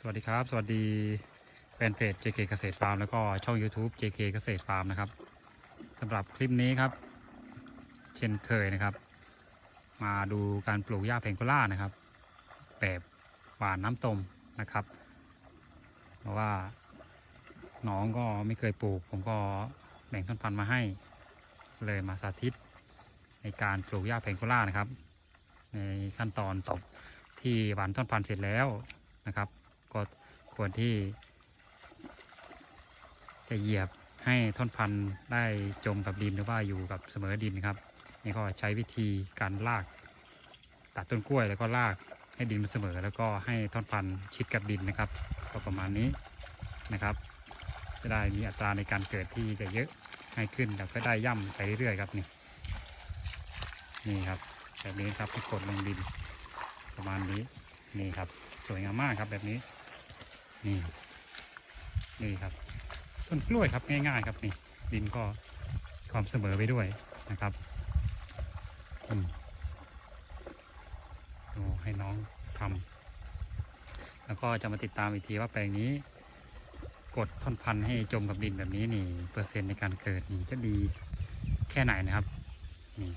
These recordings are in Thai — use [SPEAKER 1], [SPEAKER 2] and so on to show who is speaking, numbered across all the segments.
[SPEAKER 1] สวัสดีครับ สวัสดีแฟนเพจ JK เกษตรฟาร์มแล้วก็ช่อง YouTube JK เกษตรฟาร์มนะครับสำหรับคลิปนี้ครับ เช่นเคยนะครับ มาดูการปลูกหญ้าเพงโกล่านะครับ แบบหวานน้ำต้มนะครับ เพราะว่าน้องก็ไม่เคยปลูก ผมก็แบ่งท่อนพันธุ์มาให้ เลยมาสาธิต ในการปลูกหญ้าเพงโกล่านะครับ ในขั้นตอนตบที่หวานท่อนพันธุ์เสร็จแล้วนะครับ ก็ควรที่ จะเหยียบให้ท่อนพันธุ์ได้จมกับดินหรือว่าอยู่กับเสมอดินครับ นี่ก็ใช้วิธีการลาก ตัดต้นกล้วยแล้วก็ลากให้ดินมันเสมอ แล้วก็ให้ท่อนพันธุ์ชิดกับดินนะครับ ก็ประมาณนี้นะครับ จะได้มีอัตราในการเกิดที่จะเยอะให้ขึ้นแล้วก็ได้ย่ำไปเรื่อยๆครับนี่นี่ครับแบบนี้ครับกดลงดินประมาณนี้นี่ครับ สวยงามมากครับแบบนี้ นี่ นี่ครับ ต้นกล้วยครับง่ายๆครับนี่ ดินก็ความเสมอไปด้วยนะครับอืมดูให้น้องทำแล้วก็จะมาติดตามอีกทีว่าแปลงนี้กดท่อนพันธุ์ให้จมกับดินแบบนี้นี่ เปอร์เซ็นต์ในการเกิดนี่จะดีแค่ไหนนะครับ นี่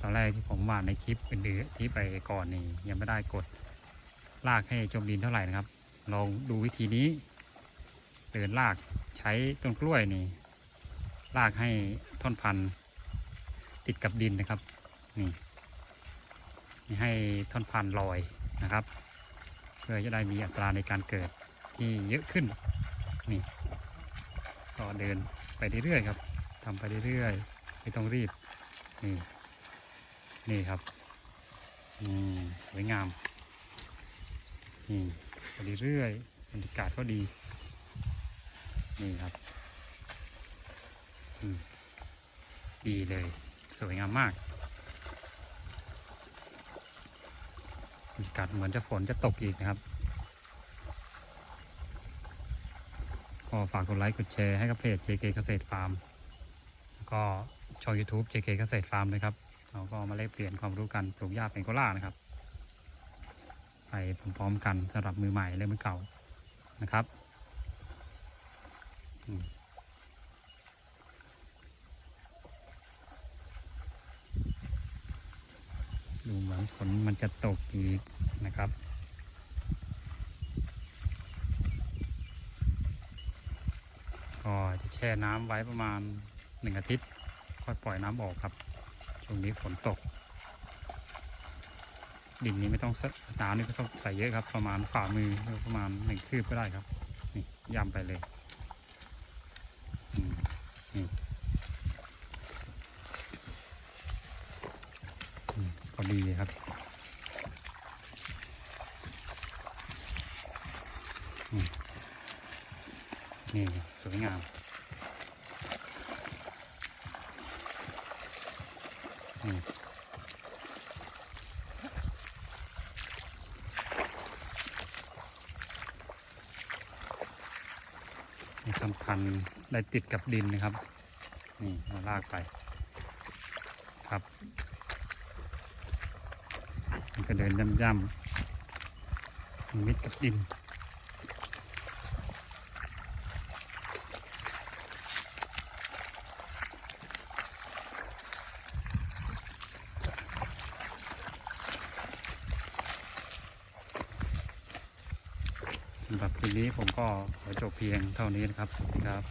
[SPEAKER 1] ตอน แรกที่ผมวาดในคลิปเป็นเดือที่ไปก่อนนี่ยังไม่ได้กดลากให้จมดินเท่าไหร่นะครับ ลองดูวิธีนี้ เดินลากใช้ต้นกล้วยนี่ ลากให้ท่อนพันธุ์ติดกับดินนะครับ นี่นี่ให้ท่อนพันธุ์ลอยนะครับ เพื่อจะได้มีอัตราในการเกิดที่เยอะขึ้น นี่ก็เดินไปเรื่อยๆครับทำไปเรื่อยๆไม่ต้องรีบนี่ นี่ครับอืมสวยงามนี่ไปเรื่อยบรรยากาศก็ดี นี่ครับอืมดีเลย สวยงามมากบรรยากาศเหมือนจะฝนจะตกอีกนะครับก็ฝากกดไลค์กดแชร์ให้กับเพจ JK เกษตรฟาร์ม แล้วก็ช่อง YouTube JK เกษตรฟาร์มด้วยครับ เราก็มาแลกเปลี่ยนความรู้กันปลูกหญ้าเป็นโกล่านะครับ ไปพร้อมๆกันสำหรับมือใหม่และมือเก่านะครับดูเหมือนฝนมันจะตกอีกนะครับก็จะแช่น้ำไว้ประมาณหนึ่งอาทิตย์ ค่อยปล่อยน้ำออกครับ ช่วงนี้ฝนตก ดินนี้ไม่ต้องน้ำนี่ก็ต้องใส่เยอะครับ ประมาณฝ่ามือหรือประมาณหนึ่งคืบก็ได้ครับ นี่ย่ำไปเลยอืมนี่อืมพอดีครับนี่สวยงาม ทำพันได้ติดกับดินนะครับ นี่เราลากไป ครับมันก็เดินย่ำๆมิดกับดิน สำหรับคลิปนี้ผมก็ขอจบเพียงเท่านี้นะครับ สวัสดีครับ